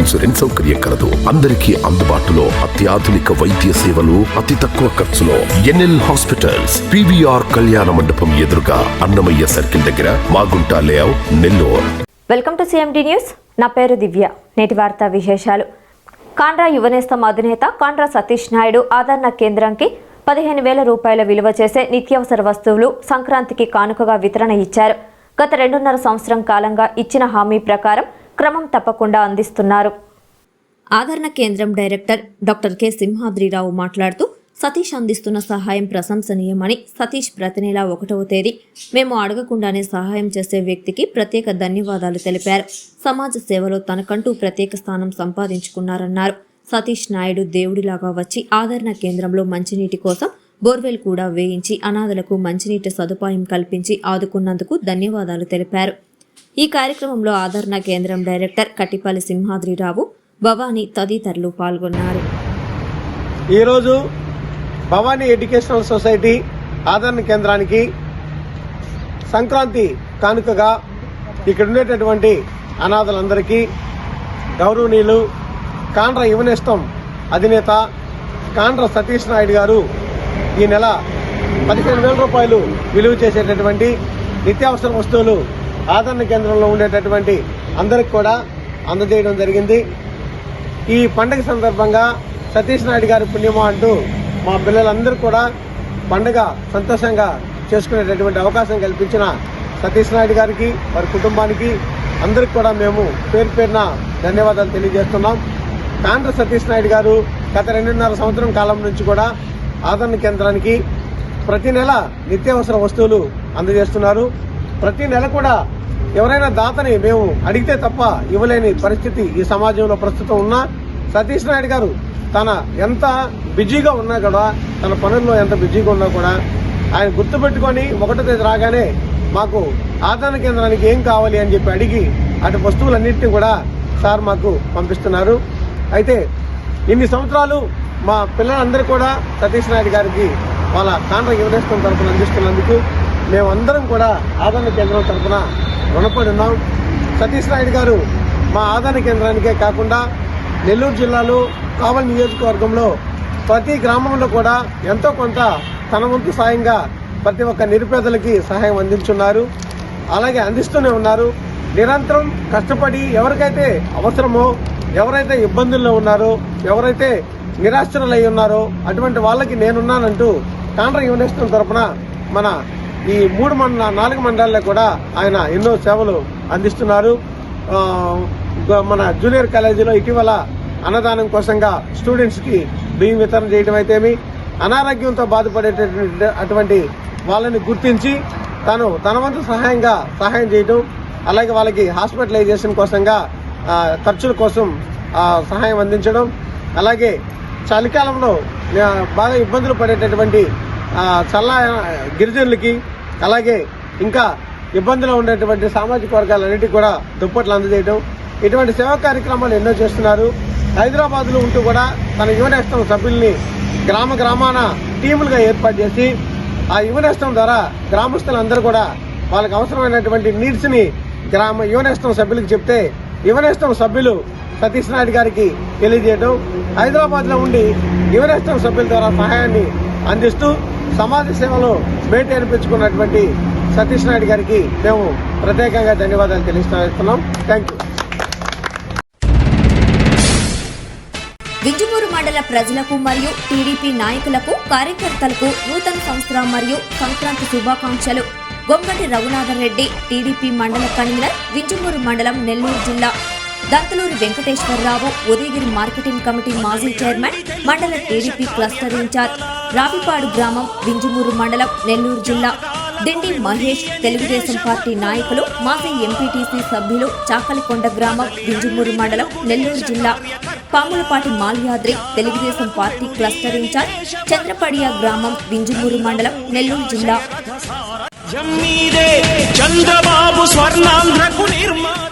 Insurance సౌకర్యం కలదు. అందరికీ అందుబాటులో అత్యాధునిక వైద్య సేవలు అతి తక్కువ ఖర్చులో ఎన్ఎల్ హాస్పిటల్స్ పివిఆర్ కళ్యాణ మండపం ఎదురుగా అన్నమయ్య సర్కిల్ దగ్గర Magunta layout Nellore. Welcome to CMD news. నా పేరు దివ్య. నేటి వార్తా విశేషాలు. కాండ్రా యువనేస్తం అధినేత కాండ్రా సతీష్ నాయుడు ఆదరణ కేంద్రంకి పదిహేను వేల రూపాయల విలువ చేసే నిత్యావసర వస్తువులు సంక్రాంతికి కానుకగా వితరణ ఇచ్చారు. గత రెండున్నర సంవత్సరం కాలంగా ఇచ్చిన హామీ ప్రకారం క్రమం తప్పకుండా అందిస్తున్నారు. ఆదరణ కేంద్రం డైరెక్టర్ డాక్టర్ కె సింహాద్రిరావు మాట్లాడుతూ సతీష్ అందిస్తున్న సహాయం ప్రశంసనీయమని సతీష్ ప్రతి నెల ఒకటవ తేదీ మేము అడగకుండానే సహాయం చేసే వ్యక్తికి ప్రత్యేక ధన్యవాదాలు తెలిపారు. సమాజ సేవలో తనకంటూ ప్రత్యేక స్థానం సంపాదించుకున్నారన్నారు. సతీష్ నాయుడు దేవుడిలాగా వచ్చి ఆదరణ కేంద్రంలో మంచినీటి కోసం బోర్వెల్ కూడా వేయించి అనాథలకు మంచినీటి సదుపాయం కల్పించి ఆదుకున్నందుకు ధన్యవాదాలు తెలిపారు. ఈ కార్యక్రమంలో ఆదరణ కేంద్రం డైరెక్టర్ కట్టిపల్లి సింహాద్రిరావు భవానీ తదితరులు పాల్గొన్నారు. ఈరోజు భవానీ ఎడ్యుకేషనల్ సొసైటీ ఆదరణ కేంద్రానికి సంక్రాంతి కానుకగా ఇక్కడ ఉండేటటువంటి అనాథలందరికీ గౌరవనీయులు కాండ్ర యువనేస్తం అధినేత కాండ్ర సతీష్ నాయుడు గారు ఈ నెల పదిహేను వేల రూపాయలు విలువ చేసేటటువంటి నిత్యావసర వస్తువులు ఆదరణ కేంద్రంలో ఉండేటటువంటి అందరికి కూడా అందజేయడం జరిగింది. ఈ పండగ సందర్భంగా సతీష్ నాయుడు గారి పుణ్యమా అంటూ మా పిల్లలందరూ కూడా పండగ సంతోషంగా చేసుకునేటటువంటి అవకాశం కల్పించిన సతీష్ నాయుడు గారికి వారి కుటుంబానికి అందరికి కూడా మేము పేరు పేరున ధన్యవాదాలు తెలియజేస్తున్నాం. కాండ్ర సతీష్ నాయుడు గారు గత రెండున్నర సంవత్సరం కాలం నుంచి కూడా ఆదరణ కేంద్రానికి ప్రతి నెల నిత్యావసర వస్తువులు అందజేస్తున్నారు. ప్రతి నెల కూడా ఎవరైనా దాతని మేము అడిగితే తప్ప ఇవ్వలేని పరిస్థితి ఈ సమాజంలో ప్రస్తుతం ఉన్నా. సతీష్ నాయుడు గారు తన ఎంత బిజీగా ఉన్నా కూడా తన పనుల్లో ఎంత బిజీగా ఉన్నా కూడా ఆయన గుర్తుపెట్టుకొని ఒకటో తేదీ రాగానే మాకు ఆదరణ కేంద్రానికి ఏం కావాలి అని చెప్పి అడిగి అటు వస్తువులన్నింటినీ కూడా సార్ మాకు పంపిస్తున్నారు. అయితే ఇన్ని సంవత్సరాలు మా పిల్లలందరూ కూడా సతీష్ నాయుడు గారికి వాళ్ళ కాండ్ర యువనేస్తం తరపున అందిస్తున్నందుకు మేమందరం కూడా ఆదరణ కేంద్రం తరపున రుణపడి ఉన్నాం. సతీష్ నాయుడు గారు మా ఆదరణ కేంద్రానికే కాకుండా నెల్లూరు జిల్లాలో కావలి నియోజకవర్గంలో ప్రతి గ్రామంలో కూడా ఎంతో కొంత తన వంతు సాయంగా ప్రతి ఒక్క నిరుపేదలకి సహాయం అందించున్నారు. అలాగే అందిస్తూనే ఉన్నారు. నిరంతరం కష్టపడి ఎవరికైతే అవసరమో ఎవరైతే ఇబ్బందుల్లో ఉన్నారో ఎవరైతే నిరాశ్రయులై ఉన్నారో అటువంటి వాళ్ళకి నేనున్నానంటూ కాండ్ర యూనివర్సిటీ తరఫున మన ఈ మూడు మండల నాలుగు మండలాల్లో కూడా ఆయన ఎన్నో సేవలు అందిస్తున్నారు. మన జూనియర్ కాలేజీలో ఇటీవల అన్నదానం కోసంగా స్టూడెంట్స్కి బియ్యం వితరణ చేయడం అయితేమి అనారోగ్యంతో బాధపడేటటువంటి అటువంటి వాళ్ళని గుర్తించి తను తన వంతు సహాయంగా సహాయం చేయడం అలాగే వాళ్ళకి హాస్పిటలైజేషన్ కోసంగా ఖర్చుల కోసం సహాయం అందించడం అలాగే చలికాలంలో బాగా ఇబ్బందులు పడేటటువంటి చల్ల గిరిజనులకి అలాగే ఇంకా ఇబ్బందులు ఉండేటువంటి సామాజిక వర్గాలన్నిటికీ కూడా దుప్పట్లు అందజేయడం ఇటువంటి సేవా కార్యక్రమాలు ఎన్నో చేస్తున్నారు. హైదరాబాద్లో ఉంటూ కూడా తన యువనేస్తం సభ్యుల్ని గ్రామ గ్రామాన టీములుగా ఏర్పాటు చేసి ఆ యువనేస్తం ద్వారా గ్రామస్తులందరూ కూడా వాళ్ళకి అవసరమైనటువంటి నీడ్స్ని గ్రామ యువనేస్తం సభ్యులకు చెప్తే యువనేస్తం సభ్యులు సతీష్ నాయుడు గారికి తెలియజేయడం హైదరాబాద్లో ఉండి యువనేస్తం సభ్యుల ద్వారా సహాయాన్ని అందిస్తూ సమాజ సేవలో మేటి అనిపించుకున్నటువంటి సతీష్ నాయుడు గారికి మేము ప్రత్యేకంగా ధన్యవాదాలు తెలియజేస్తున్నాం. థ్యాంక్ యూ వింజమూరు మండల ప్రజలకు మరియు టీడీపీ నాయకులకు కార్యకర్తలకు నూతన సంవత్సరం మరియు సంక్రాంతి శుభాకాంక్షలు. గొంగటి రఘునాథరెడ్డి టీడీపీ మండల కన్వీనర్ వింజమూరు మండలం నెల్లూరు జిల్లా. దంతలూరి వెంకటేశ్వరరావు ఉదయగిరి మార్కెటింగ్ కమిటీ మాజీ చైర్మన్ మండల టీడీపీ క్లస్టర్ ఇన్ఛార్జ్ రావిపాడు గ్రామం వింజమూరు మండలం నెల్లూరు జిల్లా. దిండి మహేష్ తెలుగుదేశం పార్టీ నాయకులు మాజీ ఎంపీటీసీ సభ్యులు చాకలికొండ గ్రామం వింజమూరు మండలం నెల్లూరు జిల్లా. Pamulapati Malyadri Telugu Desam party cluster incharge Chandrapadiya గ్రామం వింజమూరు మండలం నెల్లూరు జిల్లా. జమ్మీదే చంద్రబాబు స్వర్ణాంధ్రకు నిర్మాణ